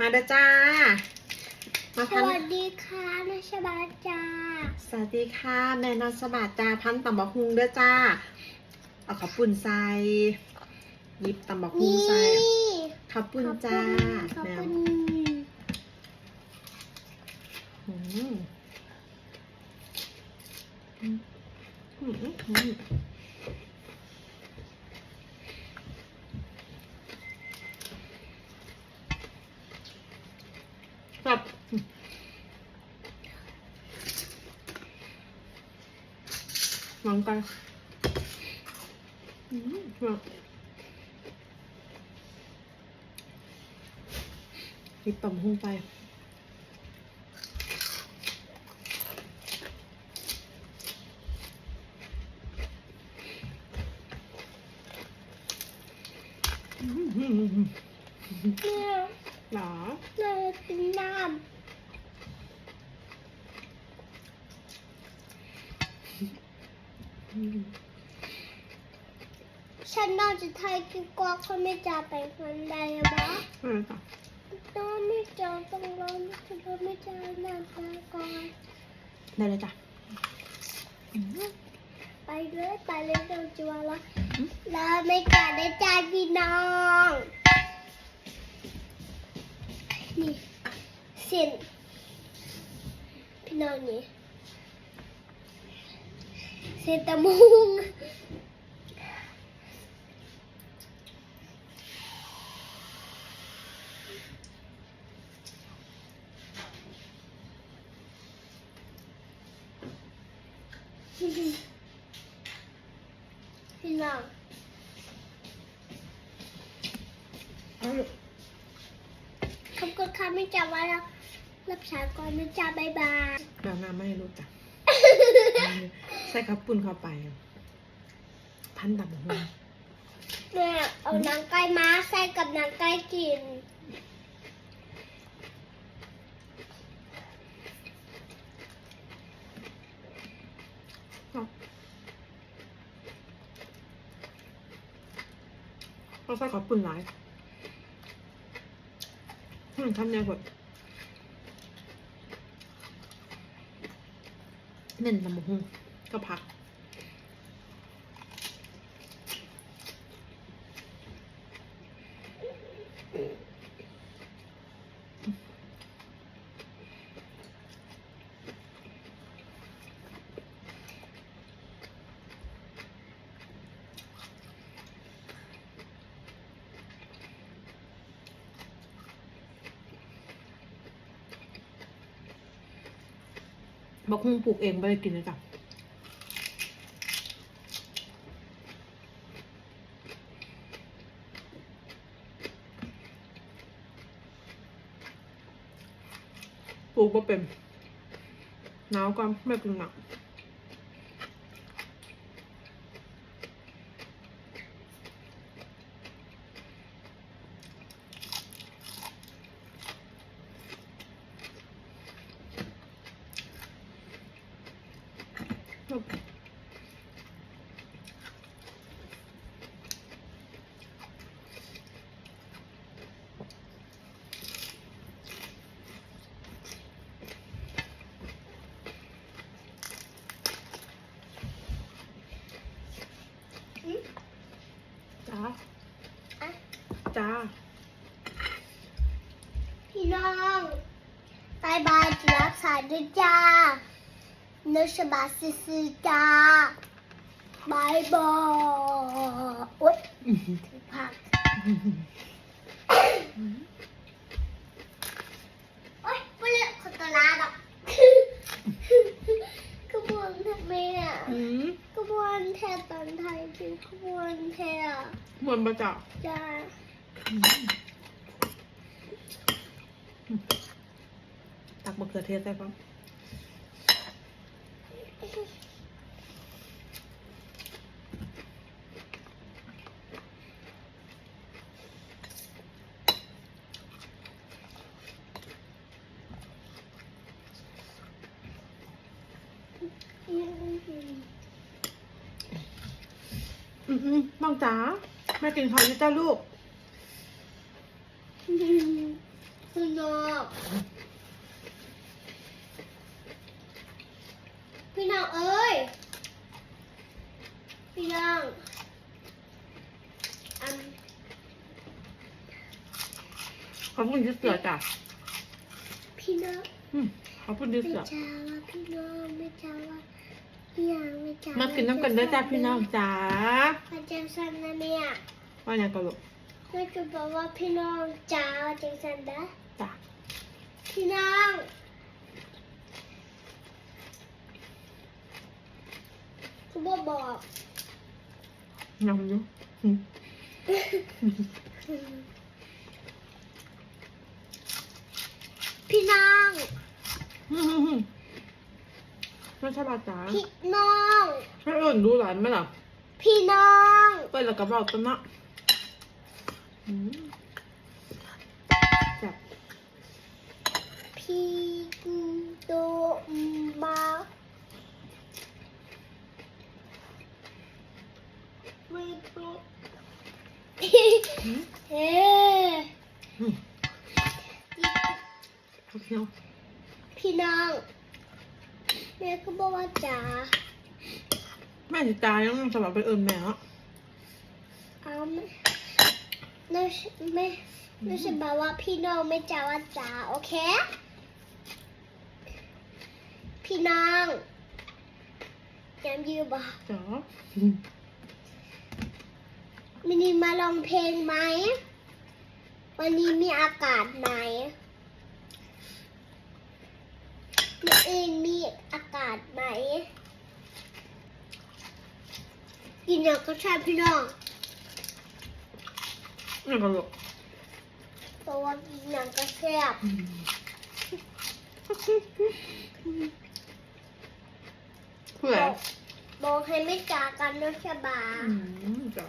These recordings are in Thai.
มาเด้อจ้า มาสพันวัสดีค่ะนาชบาจ้าสวัสดีค่ะ แม่นอนสบัดจ้าพันตำบักฮุงเด้อจ้า เอาข้าวปุ่นใส่หยิบตำบักฮุงนี่ใส่ข้าวปุ่นจ้าขอบแม่คุณอืมอืมอืมอืมแบบ ลองกันอืมแบบหยิบตำบักหุ่งไป อืมอืมอืม เนี่ย หรอ เลยกินน้ำ ฉันนอกจากไทยกินกวางคนไม่จ่าไปคนใดอะบะอะไรต่อตอนไม่เจอต้องรอฉันไม่เจอหน้าตาก่อนได้เลยจ้ะไปเลยไปเลยเดี๋ยวจัวละแล้วไม่จ่าได้จ่ายพี่น้องนี่เส้นพี่น้องนี่เส้ นตะมุงพี่น้องเอาลูกขอบคุณค่ะไม่จ่าไว้แล้วรับสายก่อนไม่จ่าบายบายเดี๋ยวน้ำไม่ให้รู้จ้ะ ใส่ข้าวปุ่นเข้าไป พันตำบักหุ่งเนี่ยเอาหนังไก่ม้าใส่กับหนังไก่กินก็ใส่ข้าวปุ่นหลายอืมทำยังไงเน้นตำบักหุ่ง ก็พักบักฮุงปลูกเองไม่ได้กินเลยจ้ะ ปลูกบ่เป็นหนาวก็ไม่กินหนักจ้า อะ จ้า พี่น้องบายบายจะรับสายด้วยจ้าเนื้อฉบับซื้อๆจ้าบายบายโอ๊ยถึงผักโอ๊ยไม่เลือกคนตลาดหรอกขบวนทำไมอะอืมขบวนแทนตอนไทยคือขบวนแทนอะเหมือนประจักจ้า ตักมะเขือเทศใส่ปะอืมอืมน้องจ๋าแม่กินข้าวอยู่จ้าลูก คุณองพี่น้องเอ้ย พี่น้องอันขอบคุณที่เสือจ้ะพี่น้องอืมขอบคุณที่ไม่เสือจ้าว่าพี่น้องไม่จ้าว่าพี่ยังไม่จ้ามากินน้ำกันเด้อจ้าพี่น้องจ้าอาจารย์สันนะเนี่ยว่าอย่างก็ลูก แม่จะบอกว่าพี่น้องจ้าอาจารย์สันนะจ้าพี่น้องคุณพ่อบอกยังอยู่อืมพี่น้องอืมไม่ใช่บาจ้าพี่น้องให้เอิญดูหลานไหมล่ะพี่น้องเปิดแล้วก็บอกต้นเนาะอืม จับพี่โตมาไม่รู้อืมเฮ้อืมโอเคเอาพี่น้องแม่ก็บอกว่าจ๋าแม่จะตายยังสำหรับไปเอิญแม่เนาะเอาไม่ น่าไม่น่าจะบอกว่าพี่น้องไม่จ๋าว่าจ๋าโอเค พี่น้องยังยืมบ่จ้ามินิมาลองเพลงไหม วันนี้มีอากาศไหมมีเองมีอากาศไหมกินอย่างก็ใช่พี่น้อง นี่ก็ลูกเพราะว่ากินอย่างก็แซ่บอืมเพื่อบอกบอกให้ไม่จากกันนะชะบาอืมจ้ะ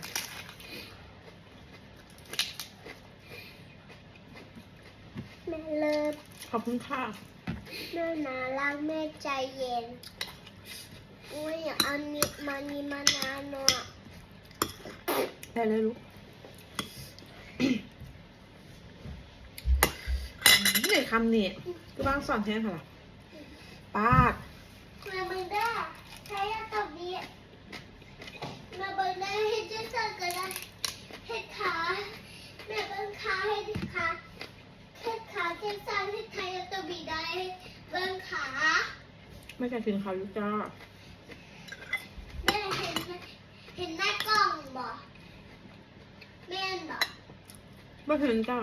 แม่เลิศขอบคุณค่ะแม่นารักแม่ใจเย็นโอ้ยอย่าเอานิมานีมานานเนาะได้เลยลูกนี่ คำนี่ก็บ้างสอนแทนค่ะล่ะปากมาเบิ่งได้ใช้ตบนี้มาเบิ่งได้ให้เจ๊สันก็ได้ให้ขาแม่เบิ่งขาให้ขาเฮ็ดขาเจ๊สันให้ไทยตบนี้ได้เบิ่งขาไม่ใช่กินเขาวอยู่จ้าแม่เห็นไหมเห็นหน้ากล้องบ่แม่นบ่ไม่เห็นจ้า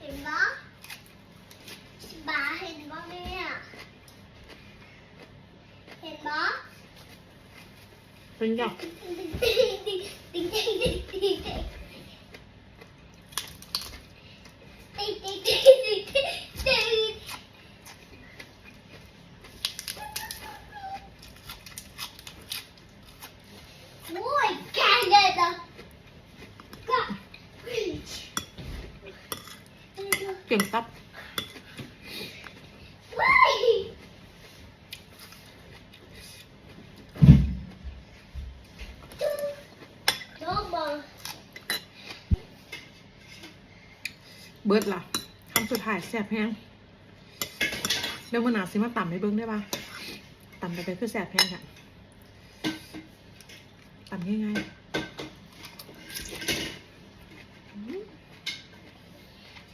เห็นปะบาเห็นปะแม่เห็นปะเป็นยัง ก่งตับว้ายน้องบอกเบิร์ดล่ะคำสุดท้ายแซ่บแห้งเดี๋ยวมันหนาซิมาต่ำให้เบิ้งได้ปะต่ำไปไปคือแซ่บแห้งค่ะต่ำง่ายๆ